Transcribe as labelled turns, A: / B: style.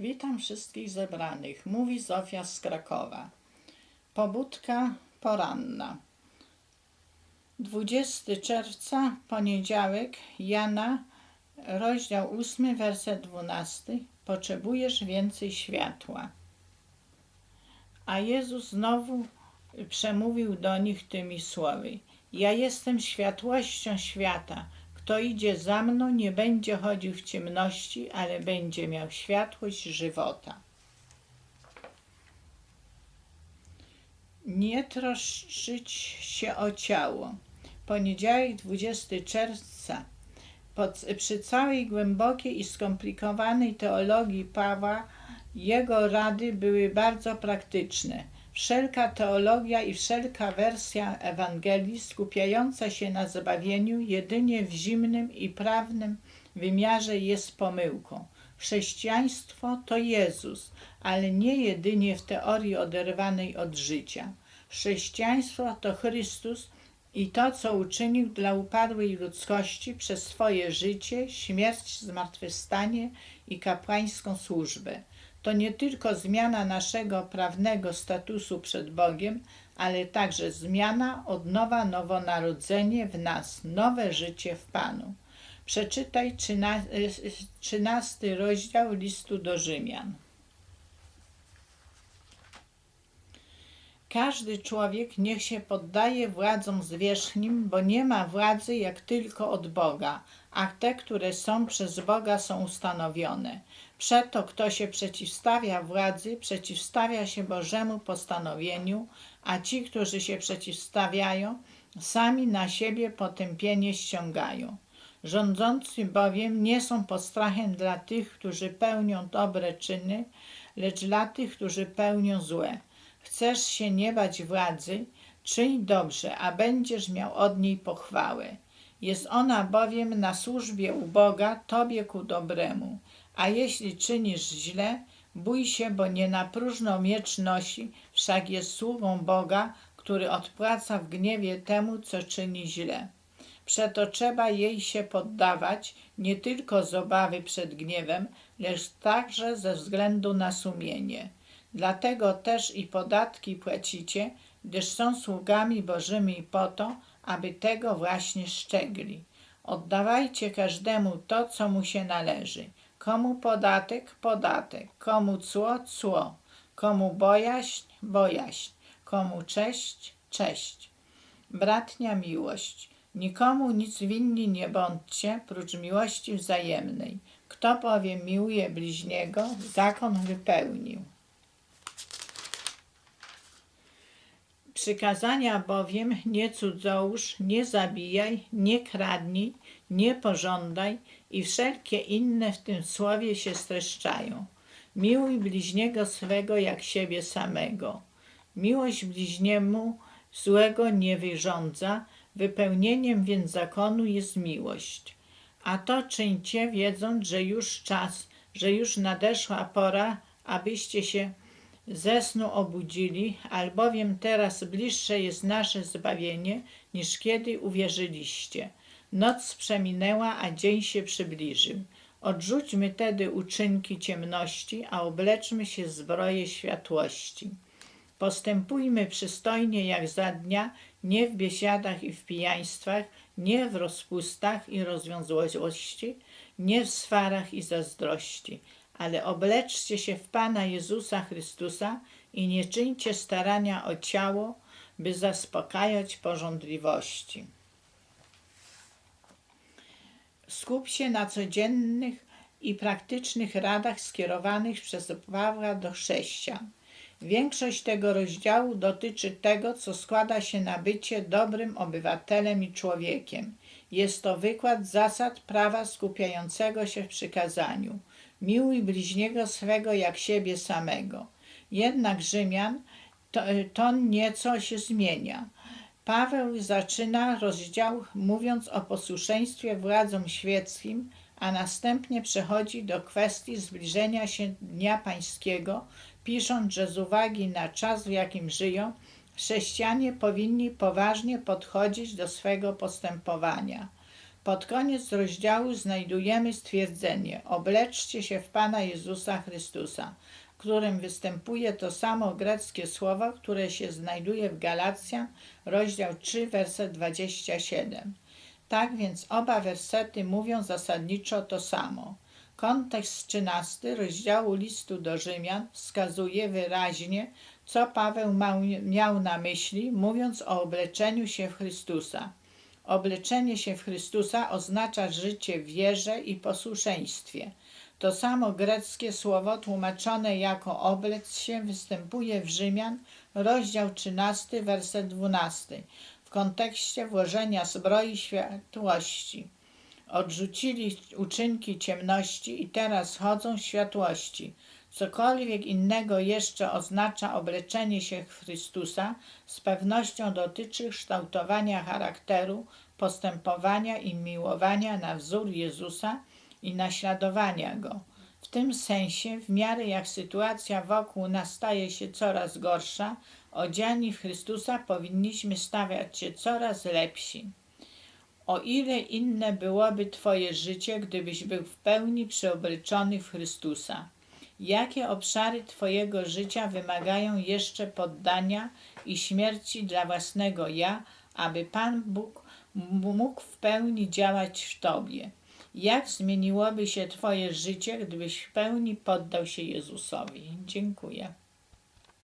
A: Witam wszystkich zebranych, mówi Zofia z Krakowa. Pobudka poranna. 20 czerwca, poniedziałek, Jana, rozdział 8, werset 12. Potrzebujesz więcej światła. A Jezus znowu przemówił do nich tymi słowy. Ja jestem światłością świata. Kto idzie za mną, nie będzie chodził w ciemności, ale będzie miał światłość żywota. Nie troszczyć się o ciało. Poniedziałek 20 czerwca. Pod, przy całej głębokiej i skomplikowanej teologii Pawła, jego rady były bardzo praktyczne. Wszelka teologia i wszelka wersja Ewangelii skupiająca się na zbawieniu jedynie w zimnym i prawnym wymiarze jest pomyłką. Chrześcijaństwo to Jezus, ale nie jedynie w teorii oderwanej od życia. Chrześcijaństwo to Chrystus i to, co uczynił dla upadłej ludzkości przez swoje życie, śmierć, zmartwychwstanie i kapłańską służbę to nie tylko zmiana naszego prawnego statusu przed Bogiem, ale także zmiana, odnowa, nowonarodzenie w nas, nowe życie w Panu. Przeczytaj 13 rozdział listu do Rzymian. Każdy człowiek niech się poddaje władzom zwierzchnim, bo nie ma władzy jak tylko od Boga, a te, które są przez Boga, są ustanowione. Przeto kto się przeciwstawia władzy, przeciwstawia się Bożemu postanowieniu, a ci, którzy się przeciwstawiają, sami na siebie potępienie ściągają. Rządzący bowiem nie są postrachem dla tych, którzy pełnią dobre czyny, lecz dla tych, którzy pełnią złe. Chcesz się nie bać władzy, czyń dobrze, a będziesz miał od niej pochwałę. Jest ona bowiem na służbie u Boga Tobie ku dobremu. A jeśli czynisz źle, bój się, bo nie na próżno miecz nosi, wszak jest sługą Boga, który odpłaca w gniewie temu, co czyni źle. Przeto trzeba jej się poddawać, nie tylko z obawy przed gniewem, lecz także ze względu na sumienie. Dlatego też i podatki płacicie, gdyż są sługami Bożymi po to, aby tego właśnie szczegli. Oddawajcie każdemu to, co mu się należy. Komu podatek? Podatek. Komu cło? Cło. Komu bojaźń? Bojaźń. Komu cześć? Cześć. Bratnia miłość. Nikomu nic winni nie bądźcie, prócz miłości wzajemnej. Kto bowiem miłuje bliźniego, zakon wypełnił. Przykazania bowiem nie cudzołóż, nie zabijaj, nie kradnij, nie pożądaj i wszelkie inne w tym słowie się streszczają. Miłuj bliźniego swego jak siebie samego. Miłość bliźniemu złego nie wyrządza, wypełnieniem więc zakonu jest miłość. A to czyńcie, wiedząc, że już czas, że już nadeszła pora, abyście się ze snu obudzili, albowiem teraz bliższe jest nasze zbawienie, niż kiedy uwierzyliście. Noc przeminęła, a dzień się przybliżył. Odrzućmy tedy uczynki ciemności, a obleczmy się w zbroję światłości. Postępujmy przystojnie jak za dnia, nie w biesiadach i w pijaństwach, nie w rozpustach i rozwiązłości, nie w swarach i zazdrości, ale obleczcie się w Pana Jezusa Chrystusa i nie czyńcie starania o ciało, by zaspokajać porządliwości. Skup się na codziennych i praktycznych radach skierowanych przez Pawła do chrześcijan. Większość tego rozdziału dotyczy tego, co składa się na bycie dobrym obywatelem i człowiekiem. Jest to wykład zasad prawa skupiającego się w przykazaniu. Miłuj bliźniego swego jak siebie samego. Jednak Rzymian to, to nieco się zmienia. Paweł zaczyna rozdział mówiąc o posłuszeństwie władzom świeckim, a następnie przechodzi do kwestii zbliżenia się Dnia Pańskiego, pisząc, że z uwagi na czas, w jakim żyją, chrześcijanie powinni poważnie podchodzić do swego postępowania. Pod koniec rozdziału znajdujemy stwierdzenie: Obleczcie się w Pana Jezusa Chrystusa, w którym występuje to samo greckie słowo, które się znajduje w Galacjan, rozdział 3, werset 27. Tak więc oba wersety mówią zasadniczo to samo. Kontekst 13 rozdziału listu do Rzymian wskazuje wyraźnie, co Paweł miał na myśli, mówiąc o obleczeniu się w Chrystusa. Obleczenie się w Chrystusa oznacza życie w wierze i posłuszeństwie. To samo greckie słowo tłumaczone jako oblec się występuje w Rzymian, rozdział 13, werset 12, w kontekście włożenia zbroi światłości. Odrzucili uczynki ciemności i teraz chodzą w światłości. Cokolwiek innego jeszcze oznacza obleczenie się Chrystusa, z pewnością dotyczy kształtowania charakteru, postępowania i miłowania na wzór Jezusa i naśladowania Go. W tym sensie, w miarę jak sytuacja wokół nas staje się coraz gorsza, odziani w Chrystusa powinniśmy stawiać się coraz lepsi. O ile inne byłoby Twoje życie, gdybyś był w pełni przeobleczony w Chrystusa? Jakie obszary Twojego życia wymagają jeszcze poddania i śmierci dla własnego ja, aby Pan Bóg mógł w pełni działać w Tobie? Jak zmieniłoby się Twoje życie, gdybyś w pełni poddał się Jezusowi? Dziękuję.